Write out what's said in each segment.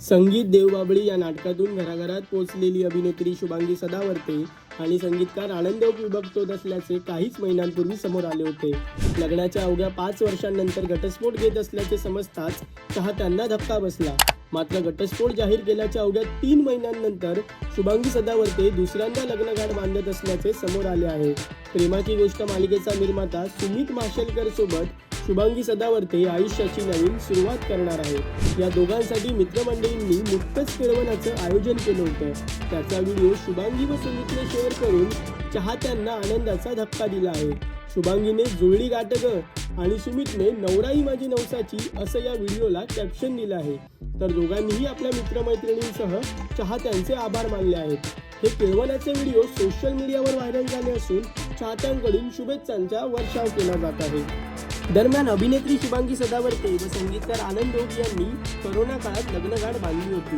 संगीत देवबाबळी या नाटकातून घराघरात पोचलेली अभिनेत्री शुभांगी सदावर्ते आणि संगीतकार आनंद विभक्त होत असल्याचे काहीच महिन्यांपूर्वी समोर आले होते. लग्नाच्या अवघ्या पाच वर्षांनंतर घटस्फोट घेत असल्याचे समजताच चाहत्यांना धक्का बसला. मात्र घटस्फोट जाहीर केल्याच्या अवघ्या तीन महिन्यांनंतर शुभांगी सदावर्ते दुसऱ्यांदा लग्नगाठ बांधत असल्याचे समोर आले आहे. प्रेमाची गोष्ट मालिकेचा निर्माता सुमित माशेलकर सोबत शुभांगी सदावर्ते आयुष्याची नवीन सुरुवात करणार आहे. या दोघांसाठी मित्रमंडळींनी नुकतंच केळवणाचं आयोजन केलं होतं. त्याचा व्हिडिओ शुभांगी व सुमितने शेअर करून चाहत्यांना आनंदाचा धक्का दिला आहे. शुभांगीने जुळली गाठग आणि सुमितने नवराई माझी नवसाची असं या व्हिडिओला कॅप्शन दिलं आहे. तर दोघांनीही आपल्या मित्रमैत्रिणींसह चाहत्यांचे आभार मानले आहेत. हे केळवनाचे व्हिडिओ सोशल मीडियावर व्हायरल झाले असून चाहत्यांकडून शुभेच्छांचा वर्षाव केला जात आहे. दरम्यान अभिनेत्री शुभांगी सदावर्ते व संगीतकार आनंद ओक यांनी करोना काळात लग्नगाठ बांधली होती.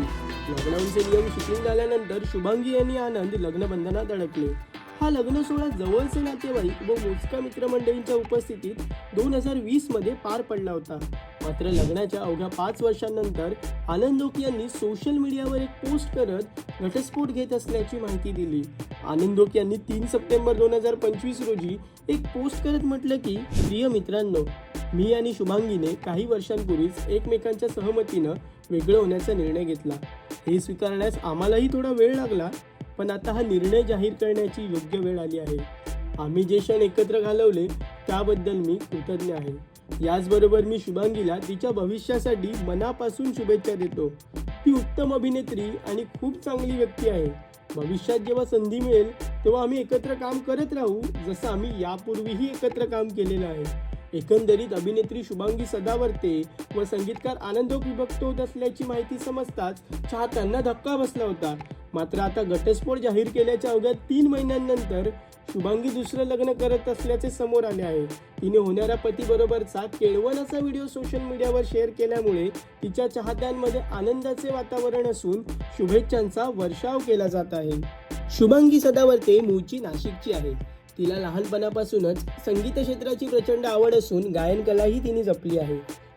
लॉकडाऊनचे नियम शिथिल झाल्यानंतर शुभांगी यांनी आनंद लग्नबंधनात अडकले. हा लग्न सोहळा जवळचे नातेवाईक व मोजक्या मित्रमंडळींच्या उपस्थितीत दोन हजार वीसमध्ये पार पडला होता. मात्र लग्नाच्या अवघ्या पाच वर्षांनंतर आनंद ओक यांनी सोशल मीडियावर एक पोस्ट करत घटस्फोट घेत असल्याची माहिती दिली. आनंदोक यांनी तीन सप्टेंबर दोन हजार पंचवीस रोजी एक पोस्ट करत म्हटलं की प्रिय मित्रांनो मी आणि शुभांगीने काही वर्षांपूर्वीच एकमेकांच्या सहमतीनं वेगळं होण्याचा निर्णय घेतला. हे स्वीकारण्यास आम्हालाही थोडा वेळ लागला पण आता हा निर्णय जाहीर करण्याची योग्य वेळ आली आहे. आम्ही जे क्षण एकत्र घालवले त्याबद्दल मी कृतज्ञ आहे. याचबरोबर मी शुभांगीला तिच्या भविष्यासाठी मनापासून शुभेच्छा देतो. ती उत्तम अभिनेत्री आणि खूप चांगली व्यक्ती आहे. भविष्यात जेव्हा संधी मिळेल तेव्हा आम्ही एकत्र काम करत राहू जसं आम्ही यापूर्वीही एकत्र काम केलेलं आहे. एकंदरीत अभिनेत्री शुभांगी सदावर्ते व संगीतकार आनंदोक विभक्त होत असल्याची माहिती समजताच चाहत्यांना धक्का बसला होता. मात्र आता घटस्फोट जाहीर केल्याच्या अवघ्या तीन महिन्यांनंतर शुभांगी दुसरं लग्न करत असल्याचे समोर आले आहे. तिने होणाऱ्या पतीबरोबरचा केळवण असा व्हिडिओ सोशल मीडियावर शेअर केल्यामुळे तिच्या चाहत्यांमध्ये आनंदाचे वातावरण असून शुभेच्छांचा वर्षाव केला जात आहे. शुभांगी सदावर्ते मूळची नाशिकची आहे. तिला लहानपणापासूनच संगीत क्षेत्राची प्रचंड आवड असून गायन कलाही तिने जपली आहे.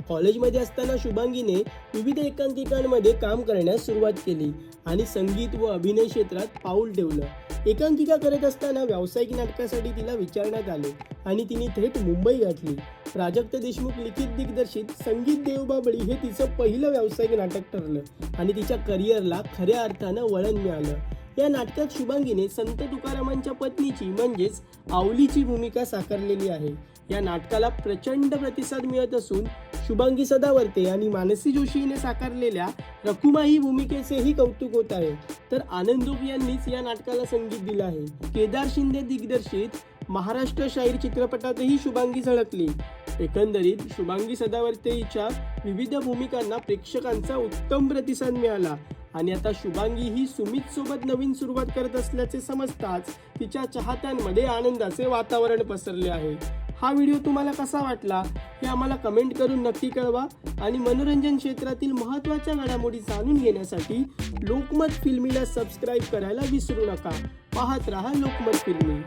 कॉलेजमध्ये असताना शुभांगीने विविध एकांकिकांमध्ये काम करण्यास सुरुवात केली आणि संगीत व अभिनय क्षेत्रात पाऊल ठेवलं. एकांकिका करत असताना व्यावसायिक नाटकासाठी तिला विचारण्यात आले आणि तिने थेट मुंबई गाठली. प्राजक्त देशमुख लिखित दिग्दर्शित संगीत देवबाबळी हे तिचं पहिलं व्यावसायिक नाटक ठरलं आणि तिच्या करिअरला खऱ्या अर्थानं वळण मिळालं. या नाटकात शुभांगीने संत तुकारामांच्या पत्नीची म्हणजेच आवलीची भूमिका साकारलेली आहे. या नाटकाला प्रचंड प्रतिसाद मिळत असून शुभांगी सदावर्ते आणि मानसी जोशीने साकारलेल्या रकुमाई भूमिकेचेही कौतुक होत आहे. तर आनंदोप यांनीच या नाटकाला संगीत दिलं आहे. केदार शिंदे दिग्दर्शित महाराष्ट्र शाहीर चित्रपटातही शुभांगी झळकली. एकंदरीत शुभांगी सदावर्ते हिच्या विविध भूमिकांना प्रेक्षकांचा उत्तम प्रतिसाद मिळाला आणि आता शुभांगी ही सुमित सोबत नवीन सुरुवात करत असल्याचे समजताच तिच्या चाहत्यांमध्ये आनंदाचे वातावरण पसरले आहे. हा व्हिडिओ तुम्हाला कसा वाटला हे आम्हाला कमेंट करून नक्की कळवा आणि मनोरंजन क्षेत्रातील महत्त्वाच्या घडामोडी जाणून घेण्यासाठी लोकमत फिल्मीला सबस्क्राईब करायला विसरू नका. पाहत रहा लोकमत फिल्मी.